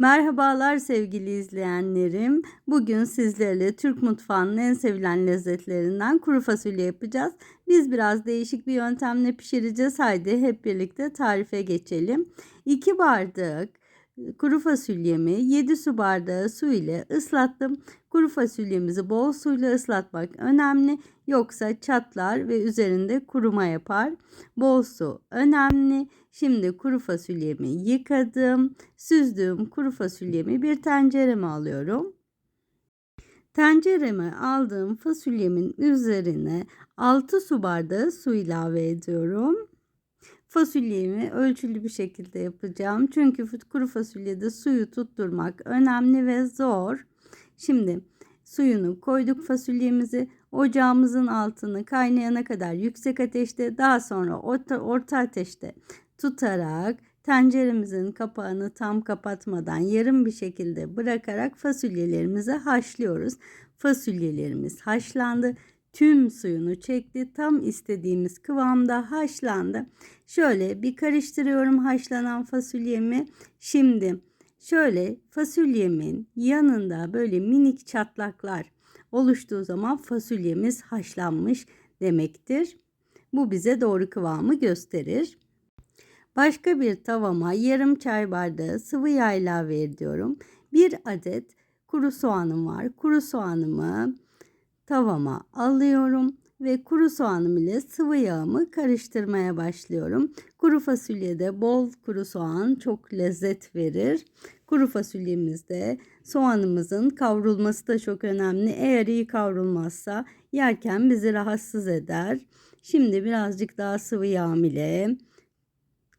Merhabalar sevgili izleyenlerim. Bugün sizlerle Türk mutfağının en sevilen lezzetlerinden kuru fasulye yapacağız. Biz biraz değişik bir yöntemle pişireceğiz. Haydi hep birlikte tarife geçelim. 2 bardak kuru fasulyemi 7 su bardağı su ile ıslattım. Kuru fasulyemizi bol suyla ıslatmak önemli. Yoksa çatlar ve üzerinde kuruma yapar. Bol su önemli. Şimdi kuru fasulyemi yıkadım. Süzdüğüm kuru fasulyemi bir tencereme alıyorum. Tencereme aldığım fasulyemin üzerine 6 su bardağı su ilave ediyorum. Fasulyemi ölçülü bir şekilde yapacağım. Çünkü kuru fasulyede suyu tutturmak önemli ve zor. Şimdi suyunu koyduk fasulyemizi ocağımızın altını kaynayana kadar yüksek ateşte daha sonra orta, orta ateşte tutarak tenceremizin kapağını tam kapatmadan yarım bir şekilde bırakarak fasulyelerimizi haşlıyoruz. Fasulyelerimiz haşlandı. Tüm suyunu çekti. Tam istediğimiz kıvamda haşlandı. Şöyle bir karıştırıyorum haşlanan fasulyemi. Şimdi şöyle fasulyemin yanında böyle minik çatlaklar oluştuğu zaman fasulyemiz haşlanmış demektir. Bu bize doğru kıvamı gösterir. Başka bir tavama yarım çay bardağı sıvı yağ ilave ediyorum. Bir adet kuru soğanım var. Kuru soğanımı tavama alıyorum ve kuru soğanım ile sıvı yağımı karıştırmaya başlıyorum. Kuru fasulyede bol kuru soğan çok lezzet verir. Kuru fasulyemizde soğanımızın kavrulması da çok önemli. Eğer iyi kavrulmazsa yerken bizi rahatsız eder. Şimdi birazcık daha sıvı yağ ile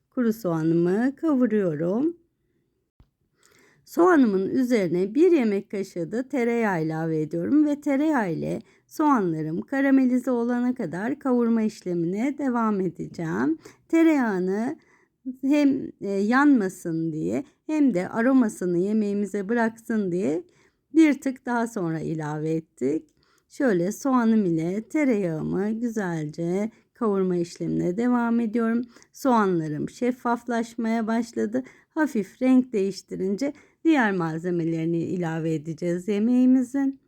kuru soğanımı kavuruyorum. Soğanımın üzerine bir yemek kaşığı da tereyağı ilave ediyorum ve tereyağı ile soğanlarım karamelize olana kadar kavurma işlemine devam edeceğim. Tereyağını hem e, yanmasın diye hem de aromasını yemeğimize bıraksın diye bir tık daha sonra ilave ettik. Şöyle soğanım ile tereyağımı güzelce kavurma işlemine devam ediyorum. Soğanlarım şeffaflaşmaya başladı. Hafif renk değiştirince diğer malzemelerini ilave edeceğiz yemeğimizin.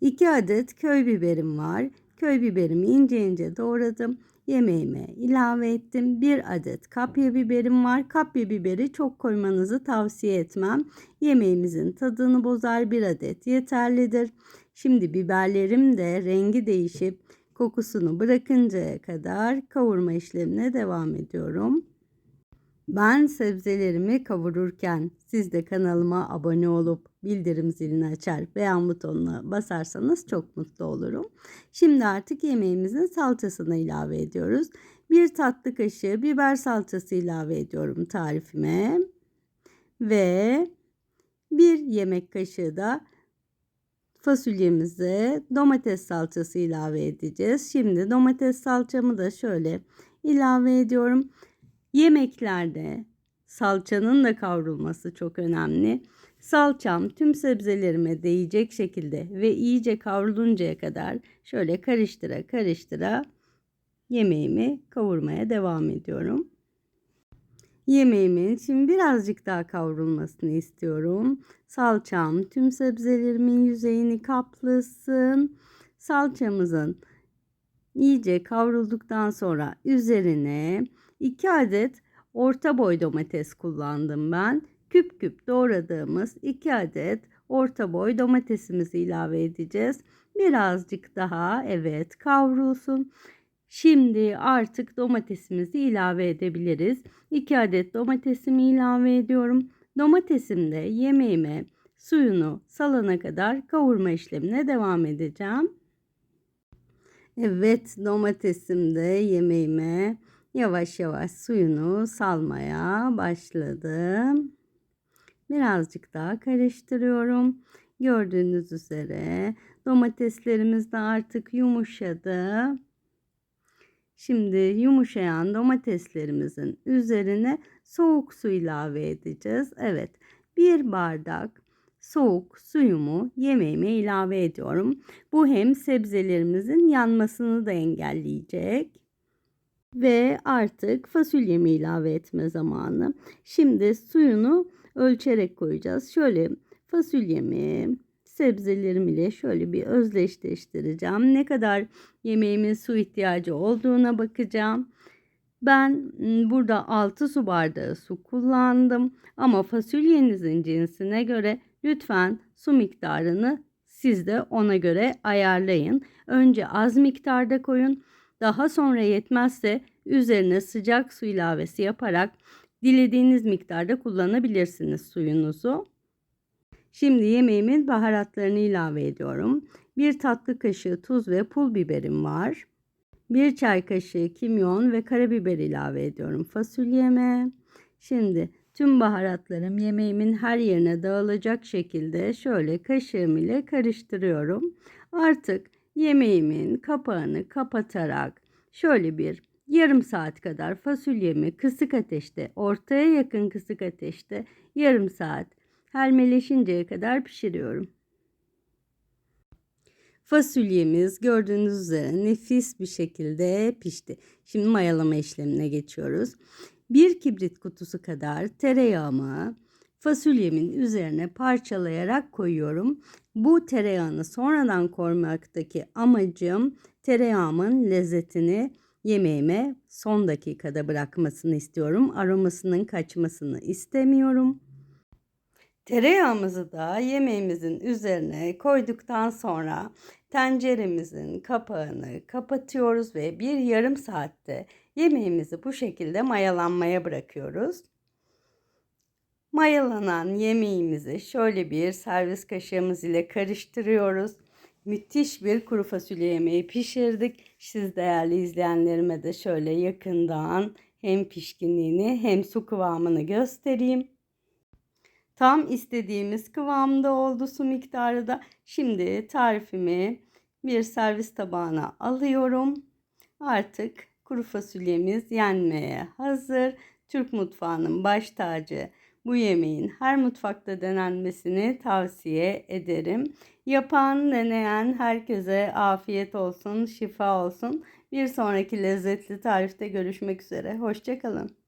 2 adet köy biberim var. Köy biberimi ince ince doğradım. Yemeğime ilave ettim. 1 adet kapya biberim var. Kapya biberi çok koymanızı tavsiye etmem. Yemeğimizin tadını bozar 1 adet yeterlidir. Şimdi biberlerim de rengi değişip kokusunu bırakıncaya kadar kavurma işlemine devam ediyorum. Ben sebzelerimi kavururken siz de kanalıma abone olup bildirim zilini açar beğen butonuna basarsanız çok mutlu olurum. Şimdi artık yemeğimizin salçasını ilave ediyoruz. Bir tatlı kaşığı biber salçası ilave ediyorum tarifime. Ve bir yemek kaşığı da fasulyemize domates salçası ilave edeceğiz. Şimdi domates salçamı da şöyle ilave ediyorum. Yemeklerde salçanın da kavrulması çok önemli. Salçam tüm sebzelerime değecek şekilde ve iyice kavruluncaya kadar şöyle karıştıra karıştıra yemeğimi kavurmaya devam ediyorum. Yemeğimin şimdi birazcık daha kavrulmasını istiyorum. Salçam tüm sebzelerimin yüzeyini kaplasın. Salçamızın iyice kavrulduktan sonra üzerine 2 adet orta boy domates kullandım ben. Küp küp doğradığımız 2 adet orta boy domatesimizi ilave edeceğiz. Birazcık daha evet kavrulsun. Şimdi artık domatesimizi ilave edebiliriz. 2 adet domatesimi ilave ediyorum. Domatesim de yemeğime suyunu salana kadar kavurma işlemine devam edeceğim. Evet domatesim de yemeğime yavaş yavaş suyunu salmaya başladı. Birazcık daha karıştırıyorum. Gördüğünüz üzere domateslerimiz de artık yumuşadı. Şimdi yumuşayan domateslerimizin üzerine soğuk su ilave edeceğiz. Evet bir bardak soğuk suyumu yemeğime ilave ediyorum. Bu hem sebzelerimizin yanmasını da engelleyecek. Ve artık fasulyemi ilave etme zamanı. Şimdi suyunu ölçerek koyacağız. Şöyle fasulyemi sebzelerim ile şöyle bir özdeşleştireceğim. Ne kadar yemeğimin su ihtiyacı olduğuna bakacağım. Ben burada 6 su bardağı su kullandım ama fasulyenizin cinsine göre lütfen su miktarını siz de ona göre ayarlayın. Önce az miktarda koyun. Daha sonra yetmezse üzerine sıcak su ilavesi yaparak dilediğiniz miktarda kullanabilirsiniz suyunuzu. Şimdi yemeğimin baharatlarını ilave ediyorum. Bir tatlı kaşığı tuz ve pul biberim var. Bir çay kaşığı kimyon ve karabiber ilave ediyorum fasulyeme. Şimdi tüm baharatlarım yemeğimin her yerine dağılacak şekilde şöyle kaşığım ile karıştırıyorum. Artık yemeğimin kapağını kapatarak şöyle bir yarım saat kadar fasulyemi kısık ateşte, ortaya yakın kısık ateşte yarım saat helmeleşinceye kadar pişiriyorum. Fasulyemiz gördüğünüz üzere nefis bir şekilde pişti. Şimdi mayalama işlemine geçiyoruz. Bir kibrit kutusu kadar tereyağımı fasulyemin üzerine parçalayarak koyuyorum. Bu tereyağını sonradan koymaktaki amacım tereyağımın lezzetini yemeğime son dakikada bırakmasını istiyorum. Aromasının kaçmasını istemiyorum. Tereyağımızı da yemeğimizin üzerine koyduktan sonra tenceremizin kapağını kapatıyoruz ve bir yarım saatte yemeğimizi bu şekilde mayalanmaya bırakıyoruz. Mayalanan yemeğimizi şöyle bir servis kaşığımız ile karıştırıyoruz. Müthiş bir kuru fasulye yemeği pişirdik. Siz değerli izleyenlerime de şöyle yakından hem pişkinliğini hem su kıvamını göstereyim. Tam istediğimiz kıvamda oldu su miktarı da. Şimdi tarifimi bir servis tabağına alıyorum. Artık kuru fasulyemiz yenmeye hazır. Türk mutfağının baş tacı bu yemeğin her mutfakta denenmesini tavsiye ederim. Yapan, deneyen herkese afiyet olsun, şifa olsun. Bir sonraki lezzetli tarifte görüşmek üzere. Hoşçakalın.